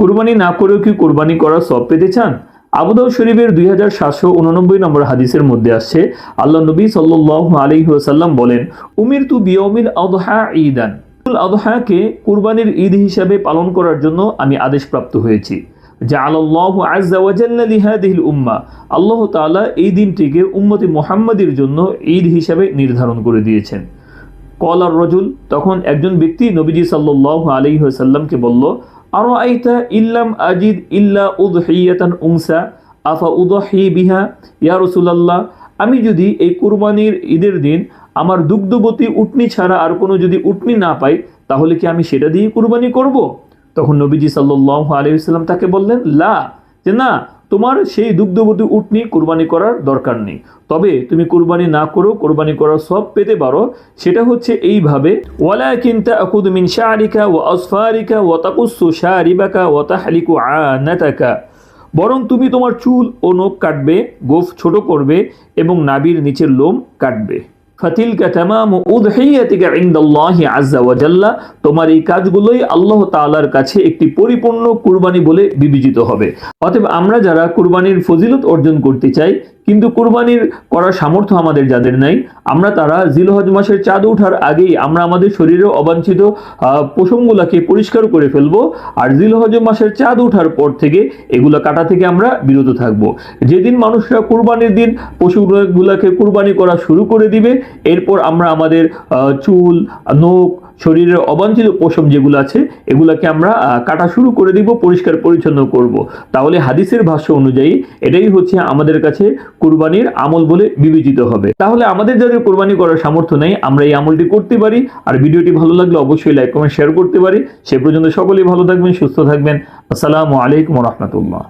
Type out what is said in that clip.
কুরবানি না করেও কি কুরবানি করার সব পেতে চান? আবুদাউ শরীফের দুই হাজার সাতশো উননব্বই নম্বর হাদিসের মধ্যে আসছে, আল্লাহ নবী সাল্লাহ আলী ওসাল্লাম বলেন উমির তু বিয়মিল আদহা ঈদান। আদহাকে কুরবানির ঈদ হিসাবে পালন করার জন্য আমি আদেশপ্রাপ্ত হয়েছি। যা আল্লাহ উম্মা। আল্লাহ এই দিনটিকে উম্মতি মোহাম্মদের জন্য ঈদ হিসাবে নির্ধারণ করে দিয়েছেন। কলার রজুল, তখন একজন ব্যক্তি নবীজি সাল্লাহ আলী সাল্লামকে বলল আইতা ইল্লাম আজিদ ইল্লা উংসা আফা বিহা? ইয়া আমি যদি এই কুরবানির ঈদের দিন আমার দুগ্ধবতী উটনি ছাড়া আর কোনো যদি উটনি না পাই, তাহলে কি আমি সেটা দিয়ে কুরবানি করব? তখন নবীজি সাল্লু আলহিসাল্লাম তাকে বললেন, লা। যে না তোমার সেই দুগ্ধবতী উটনি কোরবানি করার দরকার নেই। তবে তুমি কোরবানি না করো, কোরবানি করার সব পেতে পারো। সেটা হচ্ছে এইভাবে ওয়ালা কিনতা আকুদ মিন শারিকা ও আসফারিকা ও তাকুসু শারিবাকা ও তাহলিকু আনাতাকা। বরং তুমি তোমার চুল ও নখ কাটবে, গোফ ছোট করবে এবং নাবির নিচের লোম কাটবে। ফাতিলকা তামামু উদহিয়াতিকা ইনদাল্লাহি আজ্জা ওয়া জাল্লা, তোমার এই কাজগুলোই আল্লাহ তাআলার কাছে একটি পরিপূর্ণ কুরবানি বলে বিবেচিত হবে। অতএব আমরা যারা কুরবানির ফজিলত অর্জন করতে চাই কিন্তু কুরবানির করার সামর্থ্য আমাদের যাদের নাই, আমরা তারা জিলহজ মাসের চাঁদ ওঠার আগেই আমরা আমাদের শরীরে অবাঞ্ছিত পশমগুলাকে পরিষ্কার করে ফেলব আর জিলহজ মাসের চাঁদ ওঠার পর থেকে এগুলো কাটা থেকে আমরা বিরত থাকব। যেদিন মানুষরা কুরবানির দিন পশুগুলাকে কুরবানি করা শুরু করে দিবে, এরপর আমরা আমাদের চুল, নখ শরীরের অবাঞ্ছিত পশম যেগুলো আছে, এগুলাকে আমরা কাটা শুরু করে দিব, পরিষ্কার পরিচ্ছন্ন করব। তাহলে হাদিসের ভাষ্য অনুযায়ী এটাই হচ্ছে আমাদের কাছে কুরবানির আমল বলে বিবেচিত হবে। তাহলে আমাদের যাদের কোরবানি করার সামর্থ্য নেই, আমরা এই আমলটি করতে পারি। আর ভিডিওটি ভালো লাগলে অবশ্যই লাইক, কমেন্ট, শেয়ার করতে পারি। সে পর্যন্ত সকলেই ভালো থাকবেন, সুস্থ থাকবেন। আসসালামু আলাইকুম রহমতুল্লাহ।